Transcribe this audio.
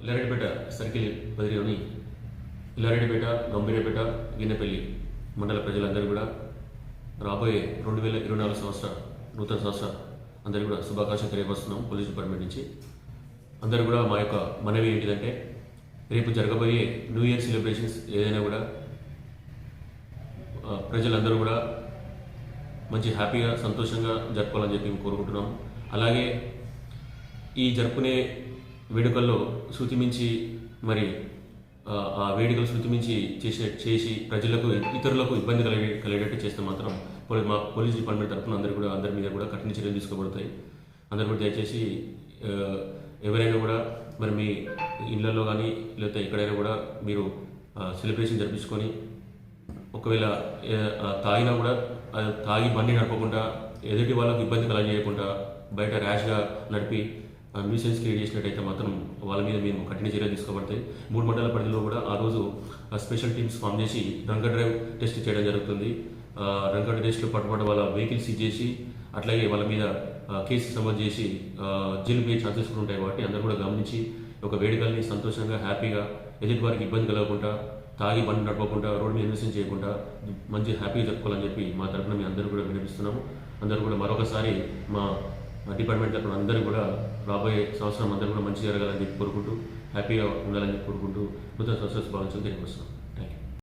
ఇల్లారెడ్డిపేట circle పరిధిలోని ఇల్లారెడ్డిపేట గంభీరపేట గిన్నెపల్లి మండల ప్రజలందరూ కూడా రాబోయే రెండు వేల ఇరవై నాలుగు సంవత్సర నూతన సంవత్సర అందరికీ కూడా శుభాకాంక్షలు తెలియపరుస్తున్నాం పోలీస్ డిపార్ట్మెంట్ నుంచి. అందరూ కూడా మా యొక్క మనవి ఏంటిదంటే రేపు జరగబోయే న్యూ ఇయర్ సెలబ్రేషన్స్ ఏదైనా కూడా ప్రజలందరూ కూడా మంచి హ్యాపీగా సంతోషంగా జరుపుకోవాలని చెప్పి మేము కోరుకుంటున్నాం. అలాగే ఈ జరుపుకునే వేడుకల్లో శృతిమించి మరి ఆ, వేడుకలు శృతిమించి చేసే చేసి ప్రజలకు ఇతరులకు ఇబ్బంది కలిగే కలిగేటట్టు చేస్తే మాత్రం పోలీస్ మా పోలీస్ డిపార్ట్మెంట్ తరఫున అందరూ కూడా అందరి మీద కూడా కఠిన చర్యలు తీసుకోబడతాయి. అందరూ కూడా దయచేసి ఎవరైనా కూడా మరి మీ ఇళ్ళలో కానీ లేకపోతే ఎక్కడైనా కూడా మీరు సెలబ్రేషన్ జరిపించుకొని ఒకవేళ తాగినా కూడా తాగి బండి నడపకుండా ఎదుటి వాళ్ళకి ఇబ్బంది కలగజేయకుండా బయట ర్యాష్గా నడిపి న్యూసెన్స్ క్రియేట్ చేసినట్టయితే మాత్రం వాళ్ళ మీద మేము కఠిన చర్యలు తీసుకోబడతాయి. మూడు మండల పరిధిలో కూడా ఆ రోజు ఆ, స్పెషల్ టీమ్స్ ఫామ్ చేసి రంగ డ్రైవ్ టెస్ట్ చేయడం జరుగుతుంది. రంగ టెస్ట్లో పట్టుబడ్డ వాళ్ళ వెహికల్స్ సీజ్ చేసి అట్లాగే వాళ్ళ మీద కేసు సమర్ చేసి జైలు పోయే ఛాన్సెస్ కూడా ఉంటాయి కాబట్టి అందరూ కూడా గమనించి ఒక వేడుకల్ని సంతోషంగా హ్యాపీగా ఎదుటి వారికి ఇబ్బంది కలగకుండా తాగి బండి నడపకుండా రోడ్డు మీద ఇన్వెస్ట్ చేయకుండా మంచి హ్యాపీగా జరుపుకోవాలని చెప్పి మా తరఫున మీ అందరూ కూడా వినిపిస్తున్నాము. అందరూ కూడా మరొకసారి మా డిపార్ట్మెంట్ తరఫున అందరూ కూడా రాబోయే సంవత్సరం అందరూ కూడా మంచి జరగాలని చెప్పి కోరుకుంటూ హ్యాపీగా ఉండాలని చెప్పి కోరుకుంటూ నూతన సంవత్సర శుభాకాంక్షలు తెలియజేస్తున్నాం.